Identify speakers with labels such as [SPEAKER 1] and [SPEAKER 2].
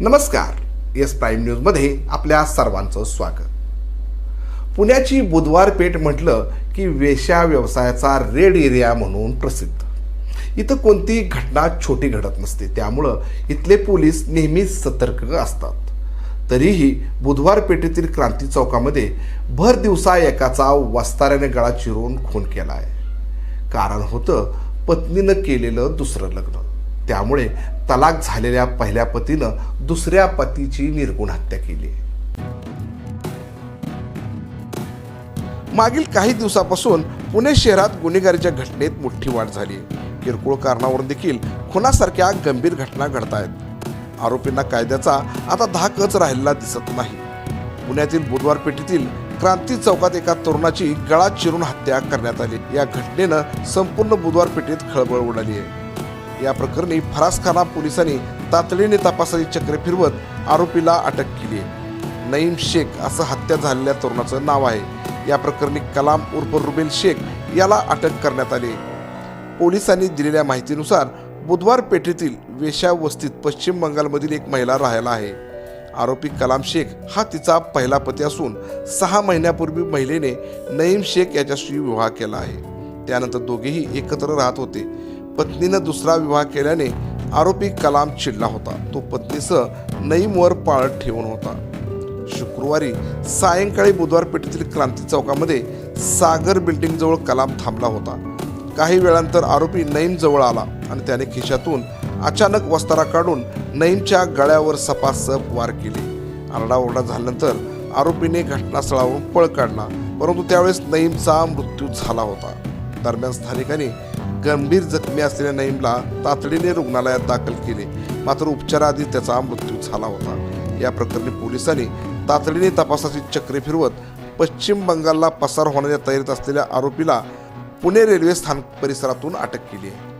[SPEAKER 1] नमस्कार. S prime न्यूजमध्ये आपल्या सर्वांचं स्वागत. पुण्याची बुधवार पेठ म्हटलं की वेश्या व्यवसायाचा रेड एरिया म्हणून प्रसिद्ध. इथं कोणतीही घटना छोटी घडत नसते. त्यामुळं इथले पोलीस नेहमीच सतर्क असतात. तरीही बुधवार पेठेतील क्रांती चौकामध्ये भर दिवसा एकाचा वस्ताऱ्याने गळा चिरून खून केला आहे कारण होतं पत्नीनं केलेलं दुसरं लग्न. त्यामुळे तलाक झालेल्या पहिल्या पतीनं दुसऱ्या पतीची निर्गुण हत्या केली. मागील काही दिवसापासून पुणे शहरात गुन्हेगारीच्या घटनेत मोठी वाढ झाली. किरकोळ कारणावरून देखील खुनासारख्या गंभीर घटना घडत आहेत आरोपींना कायद्याचा आता धाकच राहिलेला दिसत नाही. पुण्यातील बुधवार पेठेतील क्रांती चौकात एका तरुणाची गळा चिरून हत्या करण्यात आली. या घटनेनं संपूर्ण बुधवार पेठेत खळबळ उडाली आहे. या प्रकरणी फरासखाना पोलिसांनी तातडीने तपासाची चक्रे फिरवत आरोपीला अटक केली आहे. नईम शेख असं हत्या झालेल्या तरुणाचं नाव आहे. या प्रकरणी कलाम उर्फ रुबेल शेख याला अटक करण्यात आली पोलिसांनी दिलेल्या माहितीनुसार बुधवार पेठेतील वेश्यावस्तीत पश्चिम बंगालमधील एक महिला राहायला आहे. आरोपी कलाम शेख हा तिचा पहिला पती असून सहा महिन्यापूर्वी महिलेने नईम शेख याच्याशी विवाह केला आहे. त्यानंतर दोघेही एकत्र राहत होते. पत्नीनं दुसरा विवाह केल्याने आरोपी कलाम चिडला होता. तो पत्नीसह नईमवर पाळत ठेवून होता. शुक्रवारी सायंकाळी बुधवार पेठेतील क्रांती चौकामध्ये सागर बिल्डिंगजवळ कलाम थांबला होता. काही वेळानंतर आरोपी नईम जवळ आला आणि त्याने खिशातून अचानक वस्तारा काढून नईमच्या गळ्यावर सपासप वार केले. आरडाओरडा झाल्यानंतर आरोपीने घटनास्थळावरून पळ काढला परंतु त्यावेळेस नईमचा मृत्यू झाला होता. दरम्यान स्थानिकांनी गंभीर जखमी असलेल्या नईमला तातडीने रुग्णालयात दाखल केले. मात्र उपचाराआधी त्याचा मृत्यू झाला होता. या प्रकरणी पोलिसांनी तातडीने तपासाची चक्रे फिरवत पश्चिम बंगालला पसार होण्याच्या तयारीत असलेल्या आरोपीला पुणे रेल्वे स्थानक परिसरातून अटक केली आहे.